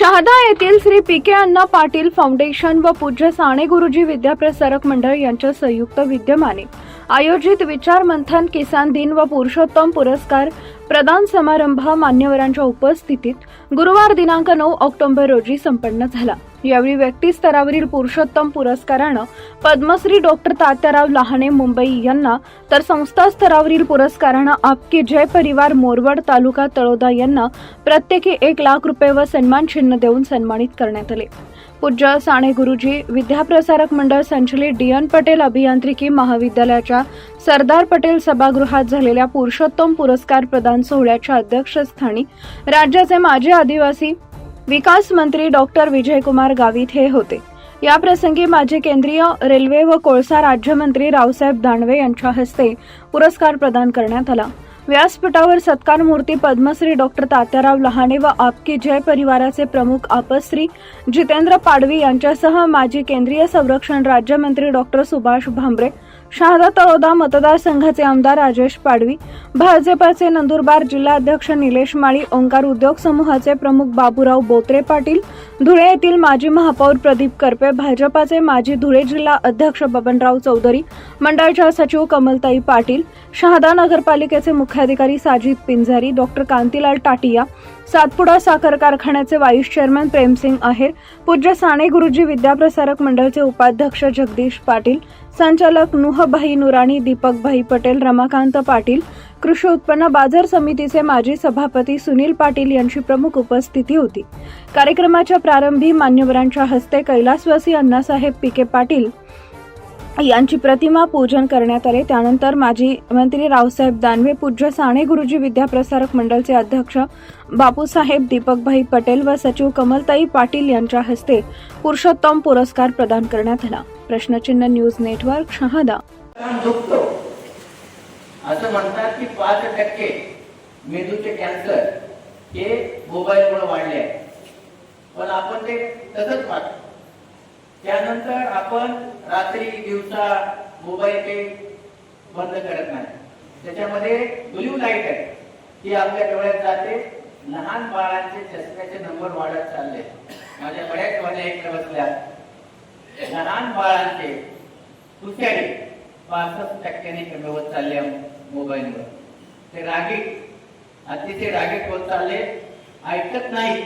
शहादा येथील Shri P K Anna Patil foundation व पूज्य साने गुरुजी विद्याप्रसारक मंडळ यांच्या संयुक्त विद्यमाने आयोजित विचार मंथन किसान दिन व पुरुषोत्तम पुरस्कार प्रदान समारंभ मान्यवरांच्या उपस्थितीत गुरुवार दिनांक नऊ ऑक्टोबर रोजी संपन्न झाला. यावेळी व्यक्ती स्तरावरील पुरुषोत्तम पुरस्कारानं पद्मश्री डॉक्टर तात्याराव लहाने मुंबई यांना तर संस्था स्तरावरील पुरस्कारानं आपके जय परिवार मोरवड तालुका तळोदा यांना प्रत्येकी एक लाख रुपये व सन्मान चिन्ह देऊन सन्मानित करण्यात आले. पूज्य साने गुरुजी विद्याप्रसारक मंडळ संचलित डी एन पटेल अभियांत्रिकी महाविद्यालयाच्या सरदार पटेल सभागृहात झालेल्या पुरुषोत्तम पुरस्कार प्रदान सोहळ्याच्या अध्यक्षस्थानी राज्याचे माजी आदिवासी विकास मंत्री डॉक्टर विजयकुमार गावित हे होते. या प्रसंगी माजी केंद्रीय रेल्वे व कोळसा राज्यमंत्री रावसाहेब दानवे यांच्या हस्ते पुरस्कार प्रदान करण्यात आला. व्यासपीठावर सत्कार मूर्ती पद्मश्री डॉक्टर तात्याराव लहाने व आपकी जय परिवाराचे प्रमुख आपश्री जितेंद्र पाडवी यांच्यासह माजी केंद्रीय संरक्षण राज्यमंत्री डॉक्टर सुभाष भामरे शहादा तळोदा मतदारसंघाचे आमदार राजेश पाडवी भाजपाचे नंदुरबार जिल्हाध्यक्ष निलेश माळी ओंकार उद्योग समूहाचे प्रमुख बाबूराव बोत्रे पाटील धुळे येथील माजी महापौर प्रदीप करपे भाजपाचे माजी धुळे जिल्हा अध्यक्ष बबनराव चौधरी मंडळाच्या सचिव कमलताई पाटील शहादा नगरपालिकेचे मुख्याधिकारी साजिद पिंजारी डॉक्टर कांतीलाल टाटिया सातपुडा साखर कारखान्याचे व्हाईस चेअरमन प्रेमसिंग आहेर पूज्य साने गुरुजी विद्याप्रसारक मंडळचे उपाध्यक्ष जगदीश पाटील संचालक नुहभाई नुराणी दीपकभाई पटेल रमाकांत पाटील कृषी उत्पन्न बाजार समितीचे माजी सभापती सुनील पाटील यांची प्रमुख उपस्थिती होती. कार्यक्रमाच्या प्रारंभी मान्यवरांच्या हस्ते कैलासवासी अण्णासाहेब पिके पाटील यांची प्रतिमा पूजन करण्यात आले. त्यानंतर माजी मंत्री रावसाहेब दानवे पूज्य साने गुरुजी विद्याप्रसारक मंडळचे अध्यक्ष बापूसाहेब दीपकभाई पटेल व सचिव कमलताई पाटील यांच्या हस्ते पुरुषोत्तम पुरस्कार प्रदान करण्यात आला. प्रश्नचिन्ह न्यूज नेटवर्क शहादा. असं म्हणतात की पाच टक्के मेंदूचे कॅन्सर हे मोबाईलमुळे वाढले आहे. पण आपण ते तसंच पाहतो. त्यानंतर आपण रात्री दिवसा मोबाईल ते बंद करत नाही. त्याच्यामध्ये ब्ल्यू लाइट आहे. ती आपल्या डोळ्यात जाते. लहान बाळांचे चष्म्याचे नंबर वाढत चालले. माझ्या बऱ्याच माझ्या इकडे बसल्या. लहान बाळांचे तुषारी पासष्ट टक्क्यांनी कमी होत चालले मोबाईलवर. ते रागीट अतिशय रागीट होत चालले. ऐकत नाही.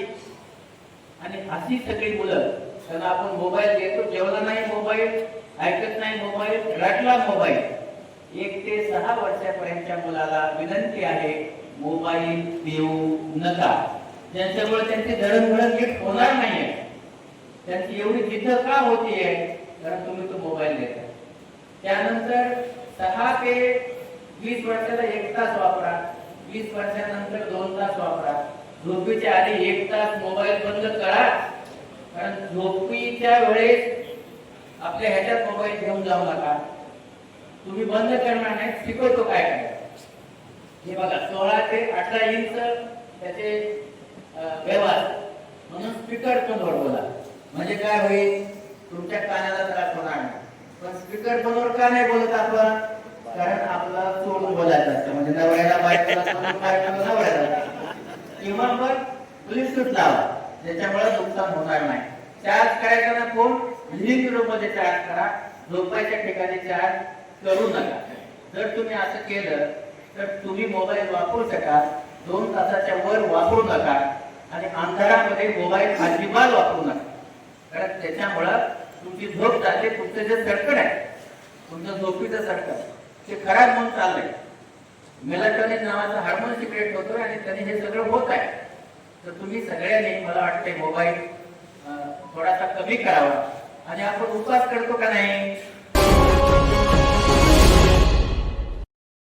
आणि अशी सगळी मुलं त्यांना आपण मोबाईल देतो जेवला नाही मोबाईल ऐकत नाही मोबाईल रटला मोबाईल. एक ते सहा वर्षापर्यंतच्या मुलाला विनंती आहे मोबाईल देऊ नका. ज्यांच्यामुळे त्यांची दळणघडण नीट होणार नाहीये. त्यांची एवढी जिद्द का होतीये? कारण तुम्ही तो मोबाईल देता. त्यानंतर सहा ते वीस वर्षाला एक तास वापरा. वीस वर्षानंतर दोन तास वापरा. झोपेच्या आधी एक तास मोबाईल बंद करा. कारण झोपीच्या वेळेस आपल्या ह्याच्यात मोबाईल घेऊन जाऊ नका. तुम्ही बंद करणार नाही शिकवतो काय काय. हे बघा सोळा ते अठरा इंच त्याचे व्यवहार. म्हणून स्पीकर पण बोला म्हणजे काय होईल? तुमच्या कानाला त्रास होणार नाही. पण स्पीकर फोनवर का नाही बोलत आपण? कारण आपला तोंड बोलायचं असतं. म्हणजे नवऱ्याला बायकोला नवऱ्याला. किंवा मग ब्लूटूथ लावा. त्याच्यामुळे नुकसान होणार नाही. चार्ज करायचा ना फोन लिव्हिंग रूममध्ये चार्ज करा. झोपायच्या ठिकाणी चार्ज करू नका. जर तुम्ही असं केलं तर तुम्ही मोबाईल वापरू शकाल. दोन तासाच्या वर वापरू नका. आणि अंधारामध्ये मोबाईल अजिबात वापरू नका. कारण त्याच्यामुळं तुमची झोप जाते तुमचं जे सर्कट आहे तुमचं झोपीचं सर्कट ते खराब होऊन चाललंय. मेलाटोनिन नावाचा हार्मोन सिक्रेट होतोय आणि त्याने हे सगळं होत आहे. तर तुम्ही सगळ्यांनी मला वाटते मोबाईल थोडासा कमी करावा. आणि आपण उपास करतो का नाही?